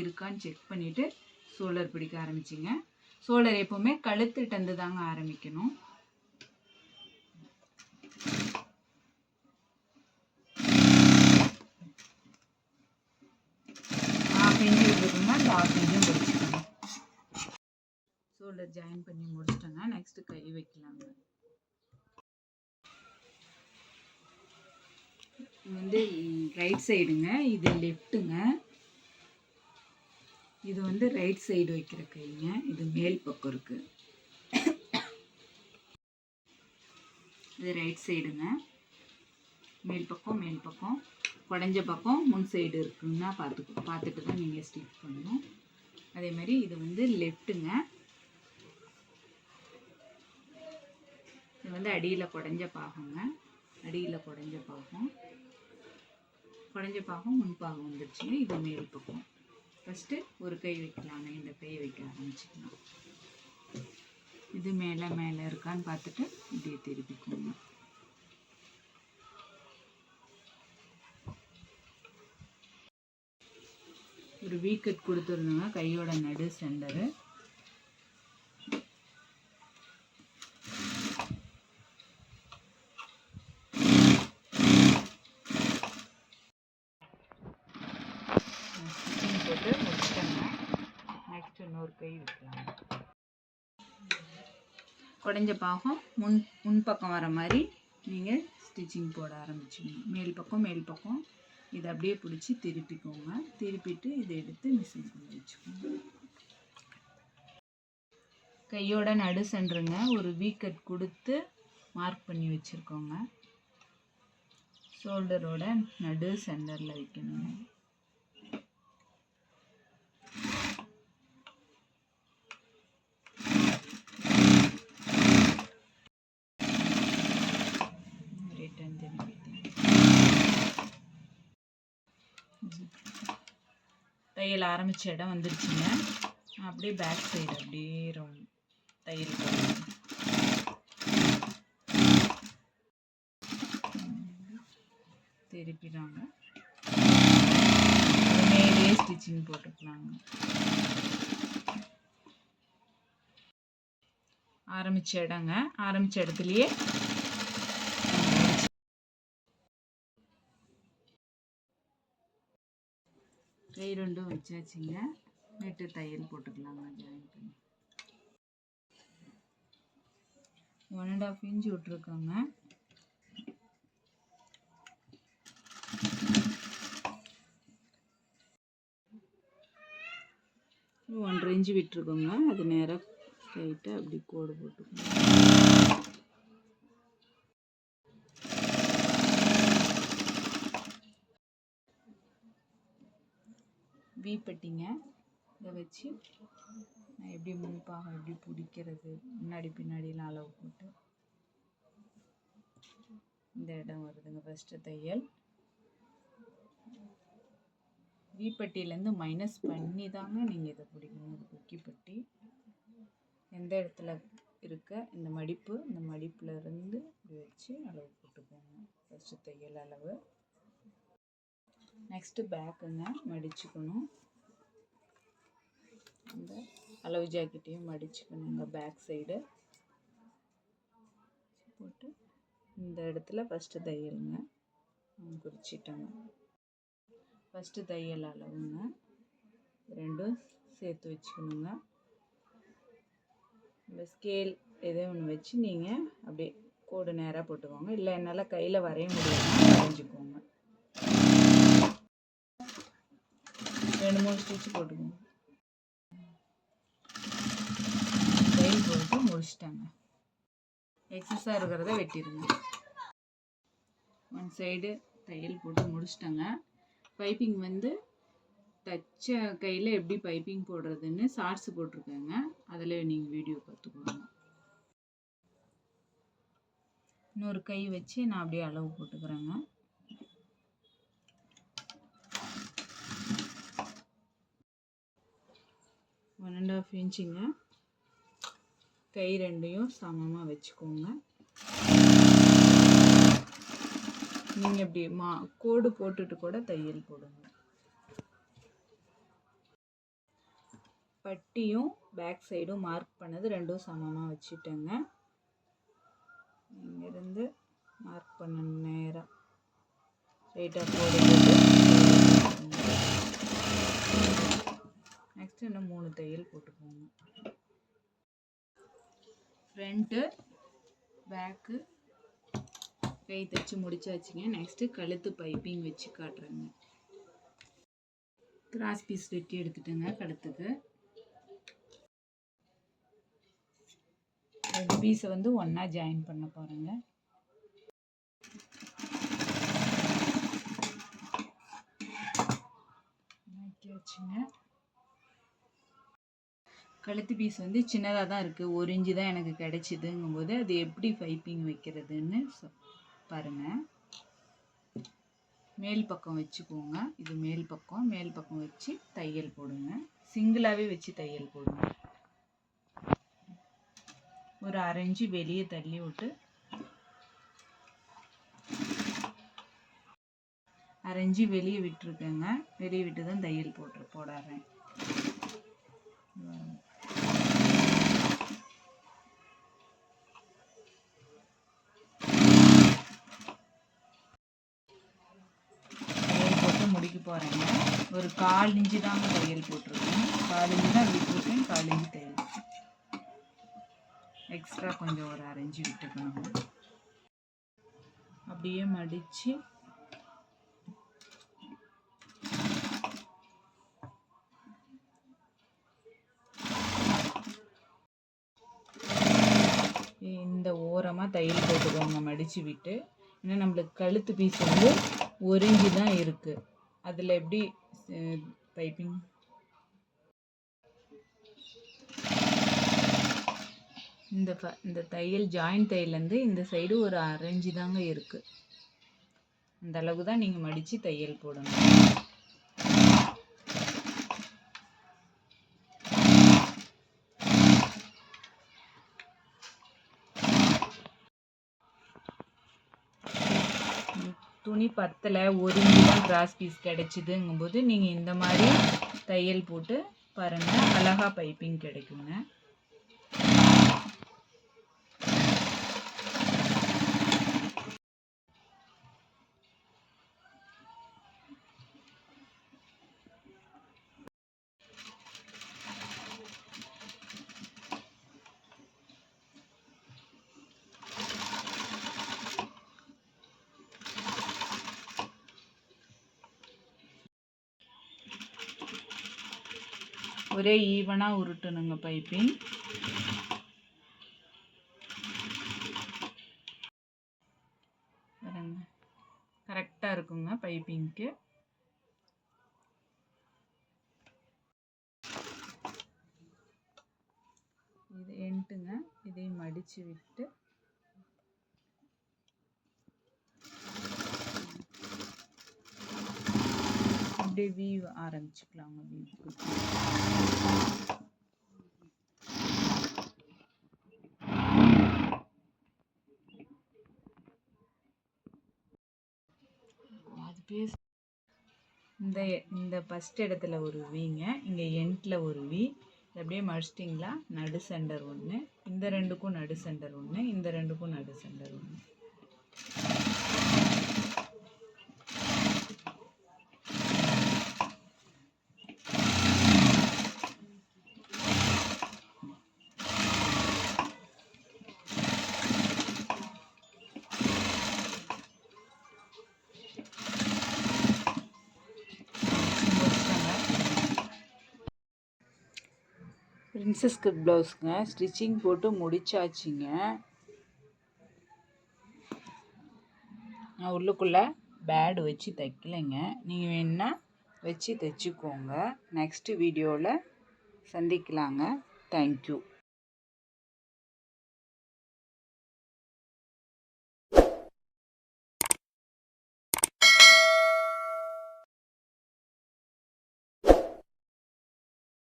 இருக்கான்னு செக் பண்ணிவிட்டு சோலர் பிடிக்க ஆரம்பிச்சிங்க. சோலர் எப்போவுமே கழுத்துட்டந்து தாங்க ஆரம்பிக்கணும். ஹாஃப் இன்ச்சு அந்த ஹாஃப் இன்ச்சும் பிடிச்சிக்கணும் ஷோல்டர் ஜாயின் பண்ணி முடிச்சிட்டோங்க நெக்ஸ்ட்டு கை வைக்கலாங்க. இது வந்து ரைட் சைடுங்க இது லெஃப்ட்டுங்க இது வந்து ரைட் சைடு வைக்கிற கைங்க. இது மேல் பக்கம் இருக்கு. இது ரைட் சைடுங்க மேல் பக்கம் மேல் பக்கம். குடஞ்ச பக்கம் முன் சைடு இருக்குன்னா பார்த்துக்கோ பார்த்துட்டு தான் நீங்கள் ஸ்டிச் பண்ணணும். அதே மாதிரி இது வந்து லெஃப்ட்டுங்க இது வந்து அடியில் குடஞ்ச பாகங்க. அடியில் குடஞ்ச பாகம். குடஞ்ச பாகம் முன் பாகம் வந்துடுச்சுங்க இது மேல் பக்கம். ஃபஸ்ட்டு ஒரு கை வைக்கலாங்க இந்த கை வைக்க ஆரம்பிச்சுக்கலாம். இது மேலே மேலே இருக்கான்னு பார்த்துட்டு இப்படியே திருப்பிக்கோங்க. ஒரு வீக்கெட் கொடுத்துருந்தோங்க கையோட நடு சென்டரு ஸ்டிச்சிங் போட்டு முடிச்சிட்டேங்க கை வைக்கலாம் குடஞ்ச பாகம் முன் முன்பக்கம் வர மாதிரி நீங்கள் ஸ்டிச்சிங் போட ஆரம்பிச்சிங்க மேல் பக்கம் மேல் பக்கம். இதை அப்படியே பிடிச்சி திருப்பிக்கோங்க. திருப்பிட்டு இதை எடுத்து மிஷினுக்குள்ளே வச்சுக்கோங்க. கையோட நடு சென்றுங்க ஒரு வீக்கட் கொடுத்து மார்க் பண்ணி வச்சுருக்கோங்க. ஷோல்டரோட நடு சென்டரில் வைக்கணுங்க. தையல் ஆரம்பித்த இடம் வந்துருச்சுங்க. அப்படியே பேக் சைடு அப்படியே ரொம்ப தையல் போடணும். திருப்பிடாங்க மேலேயே ஸ்டிச்சிங் போட்டுக்கலாங்க. ஆரம்பித்த இடங்க. ஆரம்பித்த இடத்துலையே கை ரெண்டும் வச்சாச்சுங்க. நெட்டு தையல் போட்டுக்கலாங்க ஜாயின் பண்ணி. ஒன் அண்ட் ஆஃப் இன்ச் விட்ருக்கோங்க ஒன்றரை இன்ச்சு விட்டுருக்கோங்க. அது நேராக ஸ்ட்ரைட்டாக அப்படி கோடு போட்டுக்கோங்க. வீப்பட்டிங்க இதை வச்சு நான் எப்படி முன்பாக எப்படி பிடிக்கிறது முன்னாடி பின்னாடிலாம் அளவு போட்டு. இந்த இடம் வருதுங்க ஃபஸ்ட்டு தையல். வீப்பட்டியிலேருந்து மைனஸ் பண்ணி தாங்க நீங்கள் இதை பிடிக்கணும். இது கொக்கிப்பட்டி எந்த இடத்துல இருக்க இந்த மடிப்பு இந்த மடிப்புல இருந்து வச்சு அளவு போட்டுக்கோங்க. ஃபஸ்ட்டு தையல் அளவு. நெக்ஸ்ட்டு பேக்குங்க மடிச்சுக்கணும். இந்த அளவு ஜாக்கெட்டையும் மடிச்சுக்கணுங்க பேக் சைடு போட்டு இந்த இடத்துல ஃபஸ்ட்டு தையலுங்க. குறிச்சிட்டோங்க. ஃபஸ்ட்டு தையல் அளவுங்க. ரெண்டும் சேர்த்து வச்சுக்கணுங்க. இந்த ஸ்கேல் எதோ ஒன்று வச்சு நீங்கள் அப்படியே கோடு நேராக போட்டுக்கோங்க. இல்லை என்னால் கையில் வரைய முடியும்னா வரைஞ்சிக்கோங்க ரெண்டு மூணு ஸ்டிச் போட்டுக்கோங்க. தையல் போட்டு முடிச்சிட்டாங்க. எக்ஸஸாக இருக்கிறத வெட்டிடுங்க. ஒன் சைடு தையல் போட்டு முடிச்சிட்டேங்க. பைப்பிங் வந்து தச்ச கையில் எப்படி பைப்பிங் போடுறதுன்னு ஷார்ட்ஸ் போட்டிருக்கேங்க. அதில் நீங்கள் வீடியோ பார்த்துக்கோங்க. இன்னொரு கை வச்சு நான் அப்படியே அளவு போட்டுக்கிறேங்க. ஒன் அண்ட் ஆஃப் இன்ச்சுங்க கை ரெண்டையும் சமமாக வச்சுக்கோங்க. நீங்கள் இப்படி மா கோடு போட்டுட்டு கூட தையல் போடுங்க. பட்டியும் பேக் சைடும் மார்க் பண்ணது ரெண்டும் சமமாக வச்சுட்டேங்க. இங்கேருந்து மார்க் பண்ண நேரம் ஸ்ட்ரைட்டாக போடுறது நெக்ஸ்ட் இன்னும் மூணு தையல் போட்டுக்கோங்க. ஃப்ரண்ட்டு பேக்கு கை தைச்சு முடிச்சாச்சுங்க. நெக்ஸ்ட்டு கழுத்து பைப்பிங் வச்சு காட்டுறேங்க. கிராஸ் பீஸ் வெட்டி எடுத்துட்டுங்க கழுத்துக்கு. ரெண்டு பீஸை வந்து ஒன்றா ஜாயின் பண்ண போகிறேங்க வச்சுங்க கழுத்து பீஸ் வந்து சின்னதாக தான் இருக்குது ஒரு இன்ச்சு தான் எனக்கு கிடைச்சிதுங்கும்போது அது எப்படி பைப்பிங் வைக்கிறதுன்னு சொ- பாருங்க. மேல் பக்கம் வச்சுக்கோங்க. இது மேல் பக்கம். மேல் பக்கம் வச்சு தையல் போடுங்க. சிங்கிளாகவே வச்சு தையல் போடுங்க. ஒரு அரை வெளியே தள்ளி விட்டு அரைஞ்சு வெளியே விட்டுருக்கேங்க. வெளியே விட்டு தான் தையல் போட்டு போடாறேன் போகிறேங்க ஒரு கால் இஞ்சி தாங்க தையல் போட்டிருக்கேன் கால் இஞ்சி தான் விட்டுருக்கேன். கால் இஞ்சி தையல் எக்ஸ்ட்ரா கொஞ்சம் ஒரு அரைஞ்சி விட்டுக்கணும். அப்படியே மடித்து இந்த ஓரமாக தையல் போட்டுக்கோங்க. மடித்து விட்டு. ஏன்னா நம்மளுக்கு கழுத்து பீஸ் வந்து ஒரிஞ்சி தான் இருக்குது அதில் எப்படி பைப்பிங் இந்த ஃப இந்த தையல் ஜாயின் தையல்லேருந்து இந்த சைடு ஒரு அரைஞ்சு தாங்க இருக்குது அந்த அளவுக்கு தான் நீங்கள் மடித்து தையல் போடணும் ம், துணி பத்தில் ஒரு மீட்டர் கிராஸ் பீஸ் கிடச்சிதுங்கும்போது நீங்கள் இந்த மாதிரி தையல் போட்டு பாருங்கள் அழகா பைப்பிங் கிடைக்குங்க. ஒரே ஈவனாக உருட்டணுங்க பைப்பிங் பாருங்க. கரெக்டாக இருக்குங்க பைப்பிங்க்கு. இது எண்ட்டுங்க இதையும் மடித்து விட்டு அப்படியே வீவ் ஆரம்பிச்சுக்கலாங்க அது பேச இந்த இந்த ஃபஸ்ட் இடத்துல ஒரு வீங்க இங்கே எண்டில் ஒரு வி. அப்படியே மடிச்சிட்டிங்களா? நடு சென்டர் ஒன்று இந்த ரெண்டுக்கும் நடு சென்டர் ஒன்று இந்த ரெண்டுக்கும் நடு சென்டர் ஒன்று பிரின்சஸ் கட் ப்ளவுஸுங்க. ஸ்டிச்சிங் போட்டு முடிச்சாச்சுங்க. நான் உள்ளுக்குள்ளே பேடு வச்சு தைக்கலைங்க. நீங்கள் வேணால் வச்சு தைச்சிக்கோங்க. நெக்ஸ்ட்டு வீடியோவில் சந்திக்கலாங்க. தேங்க்யூ